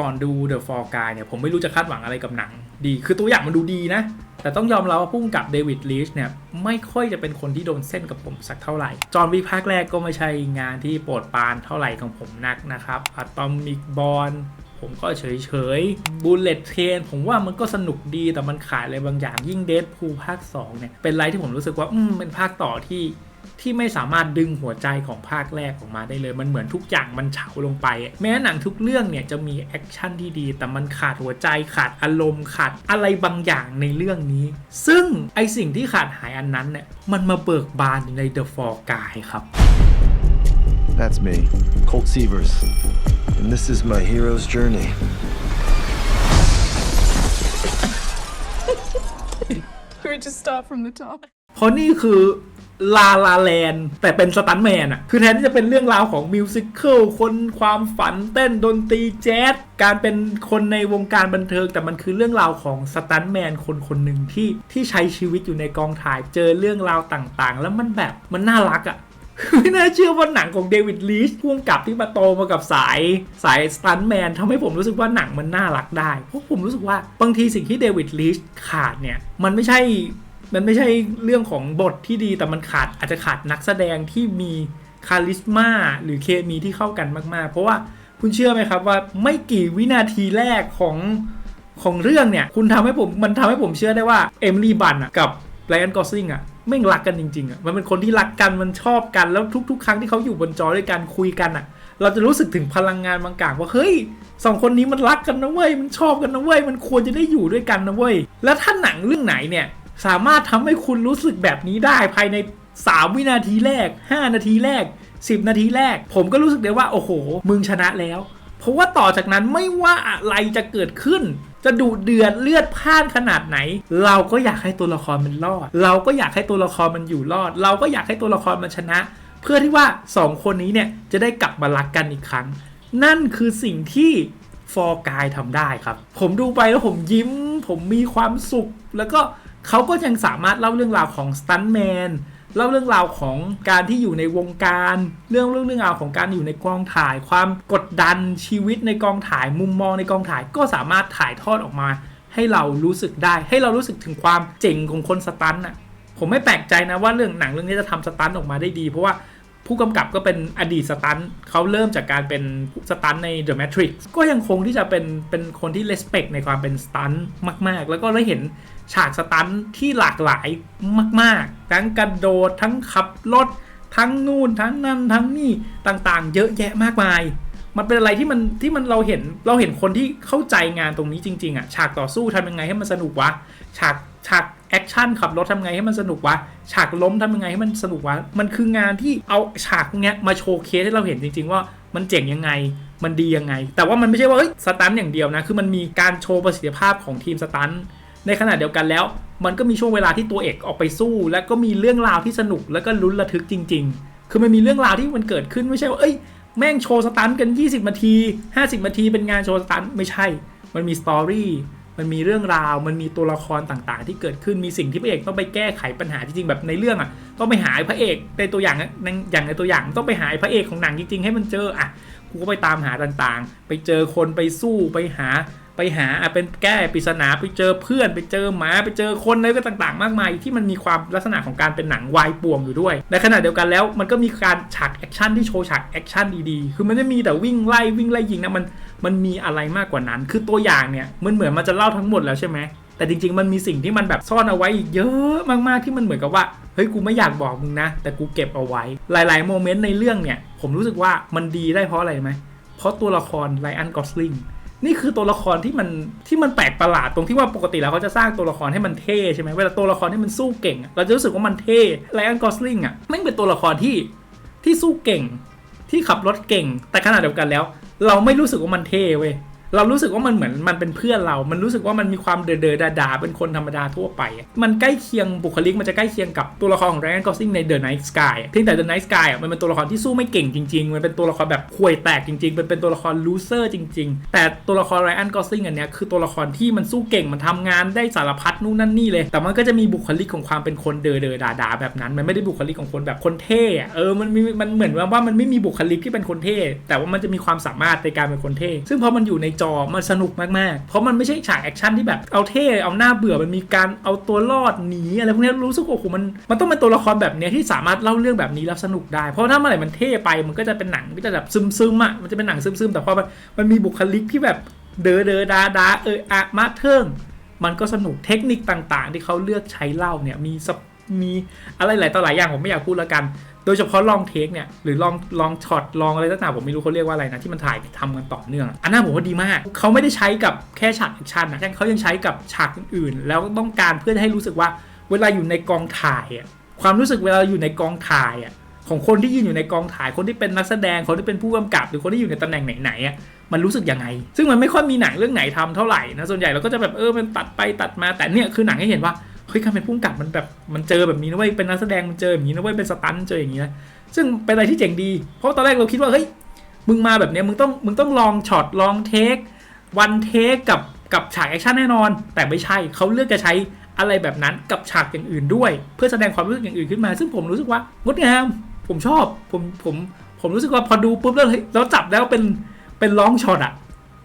ก่อนดู The Fall Guy เนี่ยผมไม่รู้จะคาดหวังอะไรกับหนัง ดี คือตัวอย่างมันดูดีนะ แต่ต้องยอมรับว่าพุ่งกับเดวิดลีชเนี่ย ไม่ค่อยจะเป็นคนที่โดนเส้นกับผมสักเท่าไหร่ จอห์นวิกภาคแรกก็ไม่ใช่งานที่โปรดปานเท่าไหร่ของผมนักนะครับอะตอมิกบอลผมก็เฉยเฉยบูลเลตเทนผมว่ามันก็สนุกดีแต่มันขาดอะไรบางอย่างยิ่งเด p พูภาค2เนี่ยเป็นไรที่ผมรู้สึกว่าอืมเป็นภาคต่อที่ ที่ไม่สามารถดึงหัวใจของภาคแรกออกมาได้เลย มันเหมือนทุกอย่างมันเฉาลงไป แม้หนังทุกเรื่องเนี่ยจะมีแอคชั่นที่ดี แต่มันขาดหัวใจขาดอารมณ์ขาดอะไรบางอย่างในเรื่องนี้ ซึ่งไอสิ่งที่ขาดหายอันนั้นเนี่ยมันมาเบิกบานอยู่ใน The Fall Guy ครับ That's me, Colt Sievers. And this is my hero's journey. We would just start from the top. เพราะนี่คือ ลาลาแลนแต่เป็นสตันแมนอะคือแทนที่จะเป็นเรื่องราวของมิวสิควลคนความฝันเต้นดนตรีแจ๊สการเป็นคนในวงการบันเทิง แต่มันคือเรื่องราวของสตันแมนคนคนหนึ่งที่ที่ใช้ชีวิตอยู่ในกองถ่ายเจอเรื่องราวต่างๆ แล้วมันแบบมันน่ารักอะไม่น่าเชื่อว่าหนังของเดวิดลีชพ่วงกับที่มาโตมากับสายสายสตันแมนทำให้ผมรู้สึกว่าหนังมันน่ารักได้ เพราะผมรู้สึกว่าบางทีสิ่งที่เดวิดลีชขาดเนี่ย มันไม่ใช่ มันไม่ใช่เรื่องของบทที่ดีแต่มันขาดอาจจะขาดนักแสดงที่มีคาลิสมาหรือเคมีที่เข้ากันมาก ๆ เพราะว่าคุณเชื่อไหมครับว่าไม่กี่วินาทีแรกของของเรื่องเนี่ย คุณทำให้ผมมันทำให้ผมเชื่อได้ว่าเอมิลี่บันอะกับไรอันกอสซิงอะไม่รักกันจริงๆอะมันเป็นคนที่รักกันมันชอบกันแล้วทุก ๆ ครั้งที่เขาอยู่บนจอด้วยกันคุยกันอะเราจะรู้สึกถึงพลังงานบางอย่างว่าเฮ้ยสองคนนี้มันรักกันนะเว้ยมันชอบกันนะเว้ยมันควรจะได้อยู่ด้วยกันนะเว้ยแล้วถ้าหนังเรื่องไหนเนี่ย สามารถทำให้คุณรู้สึกแบบนี้ได้ภายใน 3 วินาทีแรก 5 นาทีแรก 10 นาทีแรก ผมก็รู้สึกได้ว่า โอ้โห มึงชนะแล้ว เพราะว่าต่อจากนั้นไม่ว่าอะไรจะเกิดขึ้น จะดุเดือดเลือดพ่านขนาดไหน เราก็อยากให้ตัวละครมันรอด เราก็อยากให้ตัวละครมันอยู่รอด เราก็อยากให้ตัวละครมันชนะ เพื่อที่ว่า 2 คนนี้เนี่ยจะได้กลับมารักกันอีกครั้ง นั่นคือสิ่งที่ฟอร์กายทำได้ครับ ผมดูไปแล้วผมยิ้ม ผมมีความสุขแล้วก็ เขาก็ยังสามารถเล่าเรื่องราวของสตันแมนเล่าเรื่องราวของการที่อยู่ในวงการ เรื่องเรื่องเรื่องราวของการอยู่ในกองถ่าย ความกดดันชีวิตในกองถ่ายมุมมองในกองถ่ายก็สามารถถ่ายทอดออกมา ให้เรารู้สึกได้ ให้เรารู้สึกถึงความเจ๋งของคนสตันน่ะผมไม่แปลกใจนะว่าเรื่องหนังเรื่องนี้จะทำสตันออกมาได้ดี เพราะว่า ผู้กำกับก็เป็นอดีตสตันเขาเริ่มจากการเป็นสตันใน The Matrix ก็ยังคงที่จะเป็นเป็นคนที่ respect ในความเป็นสตันมาก ๆ แล้วก็ได้เห็นฉากสตันที่หลากหลายมาก ๆ ทั้งกระโดดทั้งขับรถทั้งนู่นทั้งนั่นทั้งนี่ต่างๆ เยอะแยะมากมาย มันเป็นอะไรที่มันที่มันเราเห็นเราเห็นคนที่เข้าใจงานตรงนี้จริง ๆอะฉากต่อสู้ทำยังไงให้มันสนุกวะ ฉาก ฉากแอคชั่นขับรถทำไงให้มันสนุกวะ ฉากล้มทำยังไงให้มันสนุกวะ มันคืองานที่เอาฉากพวกเนี้ยมาโชว์เคสให้เราเห็นจริง ๆ ว่ามันเจ๋งยังไง มันดียังไง แต่ว่ามันไม่ใช่ว่าเอ้ยสตันอย่างเดียวนะ คือมันมีการโชว์ประสิทธิภาพของทีมสตันในขณะเดียวกันแล้ว มันก็มีช่วงเวลาที่ตัวเอกออกไปสู้ แล้วก็มีเรื่องราวที่สนุกแล้วก็ลุ้นระทึกจริง ๆ คือมันมีเรื่องราวที่มันเกิดขึ้นไม่ใช่ว่าเอ้ยแม่งโชว์สตันกัน 20นาที 50นาทีเป็นงานโชว์สตันไม่ใช่ มันมีสตอรี่ มันมีเรื่องราว มันมีตัวละครต่างๆ ที่เกิดขึ้น มีสิ่งที่พระเอกต้องไปแก้ไขปัญหาจริงๆ แบบในเรื่องอะ ต้องไปหาพระเอกในตัวอย่างในอย่างในตัวอย่างต้องไปหาพระเอกของหนังจริงๆ ให้มันเจออะ กูก็ไปตามหาต่างๆ ไปเจอคนไปสู้ไปหา ไปหาอะเป็นแก้ปริศนาไปเจอเพื่อน ไปเจอหมาไปเจอคนอะไรก็ต่างๆ มากมาย ที่มันมีความลักษณะของการเป็นหนังวายป่วงอยู่ด้วย ในขณะเดียวกันแล้วมันก็มีการฉากแอคชั่นที่โชว์ฉากแอคชั่นดีๆ คือมันไม่มีแต่วิ่งไล่วิ่งไล่ยิงนะมันมันมีอะไรมากกว่านั้น คือตัวอย่างเนี่ยมันเหมือนมันจะเล่าทั้งหมดแล้วใช่ไหมแต่จริงๆ มันมีสิ่งที่มันแบบซ่อนเอาไว้อีกเยอะมากๆ ที่มันเหมือนกับว่า เฮ้ย กูไม่อยากบอกมึงนะ แต่กูเก็บเอาไว้ หลายๆ โมเมนต์ในเรื่องเนี่ย ผมรู้สึกว่ามันดีได้เพราะอะไรไหม เพราะตัวละครไลอันกอสลิง นี่คือตัวละครที่มันที่มันแปลกประหลาดตรงที่ว่าปกติแล้วเขาจะสร้างตัวละครให้มันเท่ใช่ไหมเวลาตัวละครที่มันสู้เก่ง เราจะรู้สึกว่ามันเท่ไลออนกอสลิงอะไม่เป็นตัวละครที่ที่สู้เก่ง ที่ขับรถเก่ง แต่ขณะเดียวกันแล้ว เราไม่รู้สึกว่ามันเท่เว้ย เรารู้สึกว่ามันเหมือนมันเป็นเพื่อนเรา มันรู้สึกว่ามันมีความเดอเดอดาดาๆเป็นคนธรรมดาทั่วไป มันใกล้เคียงบุคลิกมันจะใกล้เคียงกับตัวละครของไรอันกอสลิงใน The Night Sky อะเพียงแต่ The Night Sky อะมันเป็นตัวละครที่สู้ไม่เก่งจริงๆ มันเป็นตัวละครแบบข่วยแตกจริงๆ เป็นเป็นตัวละครลูเซอร์จริง ๆ แต่ตัวละครไรอันกอสลิงอันเนี้ยคือตัวละครที่มันสู้เก่งมันทำงานได้สารพัดนู่นนั่นนี่เลย แต่มันก็จะมีบุคลิกของความเป็นคนเดอเดอดาดาแบบนั้น มันไม่ได้บุคลิกของคนแบบคนเท่เออมันมีมันเหมือนว่ามันไม่มีบุคลิกที่เป็นคนเท่ แต่ว่ามันจะมีความสามารถในการเป็นคนเท่ ซึ่งพอมันอยู่ในจจอมันสนุกมากๆ เพราะมันไม่ใช่ฉากแอคชั่นที่แบบเอาเท่เอาหน้าเบื่อมันมีการเอาตัวรอดหนีอะไรพวกนี้รู้สึกว่าโอ้โหมันมันต้องเป็นตัวละครแบบเนี้ยที่สามารถเล่าเรื่องแบบนี้แล้วสนุกได้เพราะถ้าเมื่อไหร่มันเท่ไปมันก็จะเป็นหนังก็จะแบบซึมๆอะมันจะเป็นหนังซึมๆแต่พอมันมันมีบุคลิกที่แบบเดอเดอดาดาเอออะมาเทิงมันก็สนุกเทคนิคต่างๆ ที่เขาเลือกใช้เล่าเนี่ยมีมีอะไรหลายต่อหลายอย่างผมไม่อยากพูดแล้วกัน โดยเฉพาะลองเทคเนี่ยหรือลองลองช็อตลองอะไรต่างๆผมไม่รู้เขาเรียกว่าอะไรนะ ที่มันถ่ายทำกันต่อเนื่อง อันนั้นผมว่าดีมาก เขาไม่ได้ใช้กับแค่ฉากแอคชั่นนะเขายังใช้กับฉากอื่นๆ แล้วต้องการเพื่อให้รู้สึกว่าเวลาอยู่ในกองถ่ายอะความรู้สึกเวลาอยู่ในกองถ่ายอะของคนที่ยืนอยู่ในกองถ่ายคนที่เป็นนักแสดงคนที่เป็นผู้กำกับ หรือคนที่อยู่ในตำแหน่งไหนๆอะมันรู้สึกยังไง ซึ่งมันไม่ค่อยมีหนังเรื่องไหนทำเท่าไหร่นะส่วนใหญ่เราก็จะแบบเออมันตัดไปตัดมาแต่เนี่ยคือหนังให้เห็นว่า เฮ้ยการเป็นผู้กำกับมันแบบมันเจอแบบนี้นะเว้ยเป็นนักแสดงมันเจอแบบนี้นะเว้ยเป็นสตันท์เจออย่างนี้นะซึ่งเป็นอะไรที่เจ๋งดี เพราะตอนแรกเราคิดว่าเฮ้ยมึงมาแบบเนี้ยมึงต้องมึงต้องลองช็อตลองเทควันเทคกับกับฉากแอคชั่นแน่นอน แต่ไม่ใช่เขาเลือกจะใช้อะไรแบบนั้นกับฉากอย่างอื่นด้วย เพื่อแสดงความรู้สึกอย่างอื่นขึ้นมา ซึ่งผมรู้สึกว่างดงาม ผมชอบผมผมผมรู้สึกว่าพอดูปุ๊บแล้วเฮ้ยเราจับแล้วเป็นเป็นลองช็อตอะ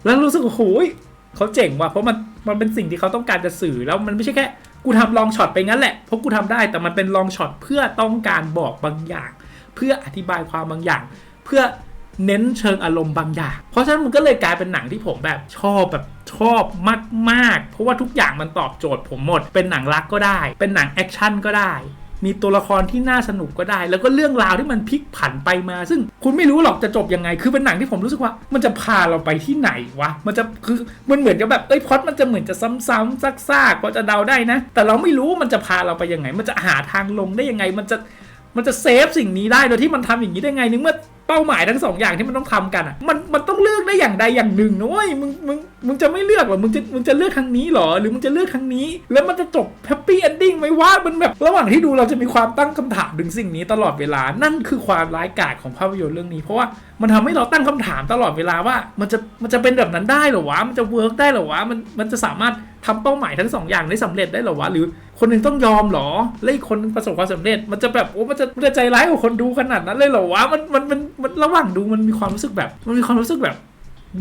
แล้วรู้สึกว่าโอ้ยเขาเจ๋งว่ะเพราะมันมันเป็นสิ่งที่เขาต้องการจะสื่อแล้วมันไม่ใช่แค่ กูทำลองช็อตไปงั้นแหละเพราะกูทำได้แต่มันเป็นลองช็อตเพื่อต้องการบอกบางอย่าง เพื่ออธิบายความบางอย่าง เพื่อเน้นเชิงอารมณ์บางอย่าง เพราะฉะนั้นมันก็เลยกลายเป็นหนังที่ผมแบบชอบแบบชอบมากๆ เพราะว่าทุกอย่างมันตอบโจทย์ผมหมด เป็นหนังรักก็ได้ เป็นหนังแอคชั่นก็ได้ มีตัวละครที่น่าสนุกก็ได้ แล้วก็เรื่องราวที่มันพลิกผันไปมา ซึ่งคุณไม่รู้หรอกจะจบยังไง คือเป็นหนังที่ผมรู้สึกว่า มันจะพาเราไปที่ไหนวะ มันจะคือมันเหมือนกับแบบเอ้ยพล็อดมันจะเหมือนจะซ้ำๆซากๆพอจะเดาได้นะ แต่เราไม่รู้มันจะพาเราไปยังไง มันจะหาทางลงได้ยังไง มันจะมันจะเซฟสิ่งนี้ได้โดยที่มันทำอย่างนี้ได้ไงนึกเมื่อ เป้าหมายทั้งสองอย่างที่มันต้องทำกันอะมันมันต้องเลือกได้อย่างใดอย่างหนึ่งนะเว้ยมึงมึงมึงจะไม่เลือกหรอมึงจะมึงจะเลือกทางนี้หรอ หรือมึงจะเลือกทางนี้ แล้วมันจะจบแฮปปี้เอนดิ้งไหมว่ามันแบบระหว่างที่ดูเราจะมีความตั้งคำถามถึงสิ่งนี้ตลอดเวลานั่นคือความร้ายกาจของภาพยนตร์เรื่องนี้ เพราะว่ามันทำให้เราตั้งคำถามตลอดเวลาว่า มันจะมันจะเป็นแบบนั้นได้หรอวะมันจะเวิร์กได้หรอวะมันมันจะสามารถ ทำเป้าหมายทั้งสองอย่างได้สำเร็จได้หรอวะหรือคนหนึ่งต้องยอมหรอแล้วอีกคนประสบความสำเร็จ มันจะแบบโอ้มันจะมันจะใจร้ายกว่าคนดูขนาดนั้นเลยเหรอวะมันมันมันมันระหว่างดูมันมีความรู้สึกแบบ มันมีความรู้สึกแบบ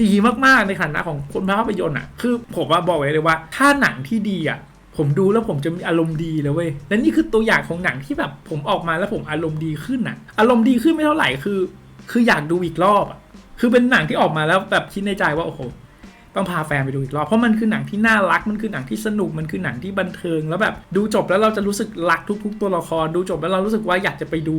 ดีมากๆในฐานะของคนภาพยนตร์อะคือผมว่าบอกไว้เลยว่า ถ้าหนังที่ดีอะผมดูแล้วผมจะมีอารมณ์ดีเลยเว้ย และนี่คือตัวอย่างของหนังที่แบบผมออกมาแล้วผมอารมณ์ดีขึ้นอะอารมณ์ดีขึ้นไม่เท่าไหร่คือ คืออยากดูอีกรอบอะคือเป็นหนังที่ออกมาแล้วแบบคิดในใจว่าโอ้โห ต้องพาแฟนไปดูอีกรอบเพราะมันคือหนังที่น่ารักมันคือหนังที่สนุกมันคือหนังที่บันเทิง แล้วแบบดูจบแล้วเราจะรู้สึกรักทุก ๆ ตัวละครดูจบแล้วเรารู้สึกว่าอยากจะไปดู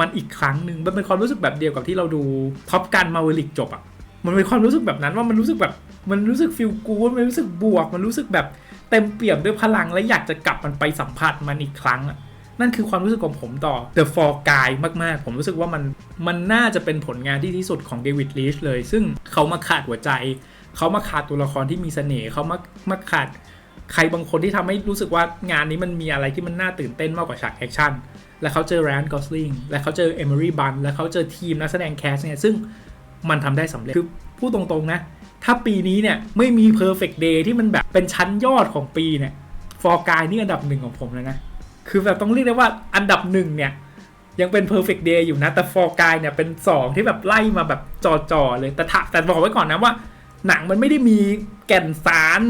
มันอีกครั้งหนึ่งมันเป็นความรู้สึกแบบเดียวกับที่เราดูท็อปกันมาเวลิกจบอะมันเป็นความรู้สึกแบบนั้นว่ามันรู้สึกแบบมันรู้สึกฟิลกูดมันรู้สึกบวก มันรู้สึกแบบเต็มเปี่ยมด้วยพลัง และอยากจะกลับมันไปสัมผัสมันอีกครั้งอะนั่นคือความรู้สึกของผมต่อ The Fall Guy มาก ๆ ผมรู้สึกว่ามันมันน่าจะเป็นผลงานที่ที่สุดของเดวิดลีชเลย ซึ่งเขามาขาดหัวใจ เขามาขาดตัวละครที่มีเสน่ห์เขามามาขาดใครบางคนที่ทำให้รู้สึกว่างานนี้มันมีอะไรที่มันน่าตื่นเต้นมากกว่าฉากแอคชั่น และเขาเจอแรนด์กอสลิง และเขาเจอเอมิรี่บัน และเขาเจอทีมนักแสดงแคสเนี่ย ซึ่งมันทำได้สำเร็จ คือพูดตรงๆนะ ถ้าปีนี้เนี่ยไม่มี perfect day ที่มันแบบเป็นชั้นยอดของปีเนี่ย ฟอร์กายนี่อันดับหนึ่งของผมเลยนะ คือแบบต้องเรียกได้ว่าอันดับหนึ่งเนี่ยยังเป็น perfect day อยู่นะ แต่ฟอร์กายเนี่ยเป็น 2 ที่แบบไล่มาแบบจอๆเลย แต่แต่บอกไว้ก่อนนะว่า หนังมันไม่ได้มีแก่นสาร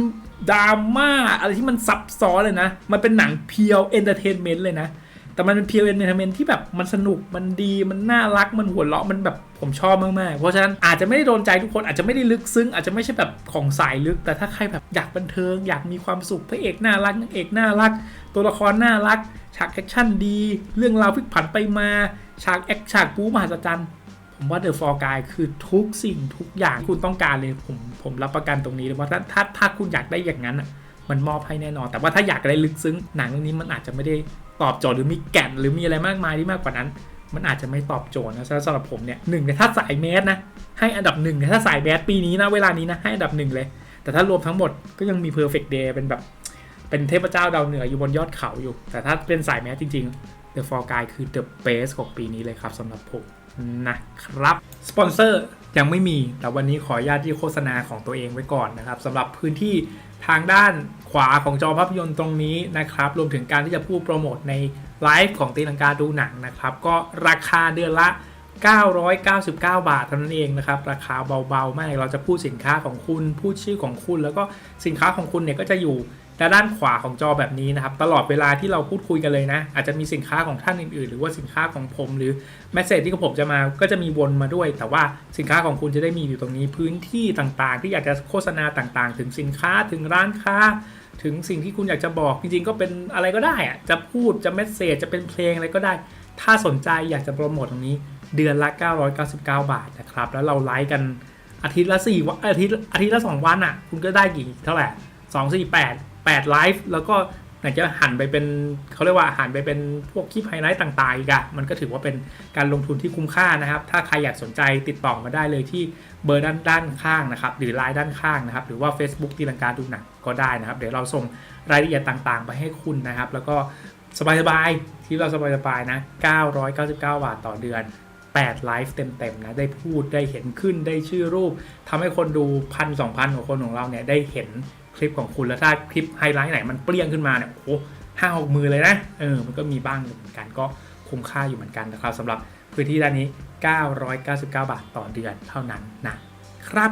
ดราม่าอะไรที่มันซับซ้อนเลยนะ มันเป็นหนังเพียวเอนเตอร์เทนเมนต์เลยนะ แต่มันเป็นเพียวเอนเตอร์เทนเมนต์ที่แบบมันสนุกมันดีมันน่ารักมันหัวเราะมันแบบผมชอบมากๆ เพราะฉะนั้นอาจจะไม่ได้โดนใจทุกคนอาจจะไม่ได้ลึกซึ้งอาจจะไม่ใช่แบบของสายลึก แต่ถ้าใครแบบอยากบันเทิง อยากมีความสุขพระเอกน่ารักนางเอกน่ารัก ตัวละครน่ารัก ฉากแอคชั่นดี เรื่องราวพลิกผันไปมาฉากแอคฉากปูมหัศจรรย์ ผมว่า The Fall Guy คือทุกสิ่งทุกอย่างคุณต้องการเลย ผมผมรับประกันตรงนี้เลยว่าถ้าถ้าถ้าคุณอยากได้อย่างนั้นอะมันมอบให้แน่นอน แต่ว่าถ้าอยากได้ลึกซึ้งหนังเรื่องนี้มันอาจจะไม่ได้ตอบโจทย์หรือมีแก่นหรือมีอะไรมากมายที่มากกว่านั้น มันอาจจะไม่ตอบโจทย์นะสำหรับผมเนี่ยหนึ่งในถ้าสายแมสนะให้อันดับหนึ่งถ้าสายแมสปีนี้นะเวลานี้นะให้อันดับหนึ่งเลย แต่ถ้ารวมทั้งหมดก็ยังมี perfect day เป็นแบบเป็นเทพเจ้าดาวเหนืออยู่บนยอดเขาอยู่ แต่ถ้าเป็นสายแมสจริงๆ The Fall Guy คือ the best ของปีนี้เลยครับสำหรับผม นะครับสปอนเซอร์ยังไม่มีแต่วันนี้ขออนุญาตที่โฆษณาของตัวเองไว้ก่อนนะครับสำหรับพื้นที่ทางด้านขวาของจอภาพยนตร์ตรงนี้นะครับ รวมถึงการที่จะพูดโปรโมทในไลฟ์ของตีลังกาดูหนังนะครับ ก็ราคาเดือนละ 999 บาทเท่านั้นเองนะครับ ราคาเบาๆมากเราจะพูดสินค้าของคุณ พูดชื่อของคุณ แล้วก็สินค้าของคุณเนี่ยก็จะอยู่ และด้านขวาของจอแบบนี้นะครับ ตลอดเวลาที่เราพูดคุยกันเลยนะ อาจจะมีสินค้าของท่านอื่นๆ หรือว่าสินค้าของผม หรือแมสเซจที่ผมจะมาก็จะมีวนมาด้วย แต่ว่าสินค้าของคุณจะได้มีอยู่ตรงนี้พื้นที่ต่างๆ ที่อยากจะโฆษณาต่างๆ ถึงสินค้าถึงร้านค้า ถึงสิ่งที่คุณอยากจะบอกจริงๆ ก็เป็นอะไรก็ได้อะจะพูดจะเมสเซจจะเป็นเพลงอะไรก็ได้ ถ้าสนใจอยากจะโปรโมทตรงนี้เดือนละ 999 บาทนะครับ แล้วเราไลฟ์กันอาทิตย์ละ4วันอาทิตย์อาทิตย์ละ 2 วันอะ คุณก็ได้กี่เท่าไหร่2 4 8 8ไลฟ์แล้วก็ไหนจะหันไปเป็นเขาเรียกว่าหันไปเป็นพวกคลิปไฮไลท์ต่างๆอีกอะมันก็ถือว่าเป็นการลงทุนที่คุ้มค่านะครับ ถ้าใครอยากสนใจติดต่อมาได้เลยที่เบอร์ด้านด้านข้างนะครับ หรือไลน์ด้านข้างนะครับ หรือว่า Facebook ตีลังกาดูหนังก็ได้นะครับ เดี๋ยวเราส่งรายละเอียดต่างๆ ไปให้คุณนะครับ แล้วก็สบายๆที่เราสบายๆนะ 999 บาทต่อเดือน8ไลฟ์เต็มๆนะได้พูดได้เห็นขึ้นได้ชื่อรูปทำให้คนดูพันสองพันของคนของเราเนี่ยได้เห็น คลิปของคุณแล้วถ้าคลิปไฮไลท์ไหนมันเปรี้ยงขึ้นมาเนี่ยโอ้โหห้าหกมือเลยนะเออมันก็มีบ้างเหมือนกันก็คุ้มค่าอยู่เหมือนกันนะครับสำหรับพื้นที่ด้านนี้ 999 บาทต่อเดือนเท่านั้นนะครับ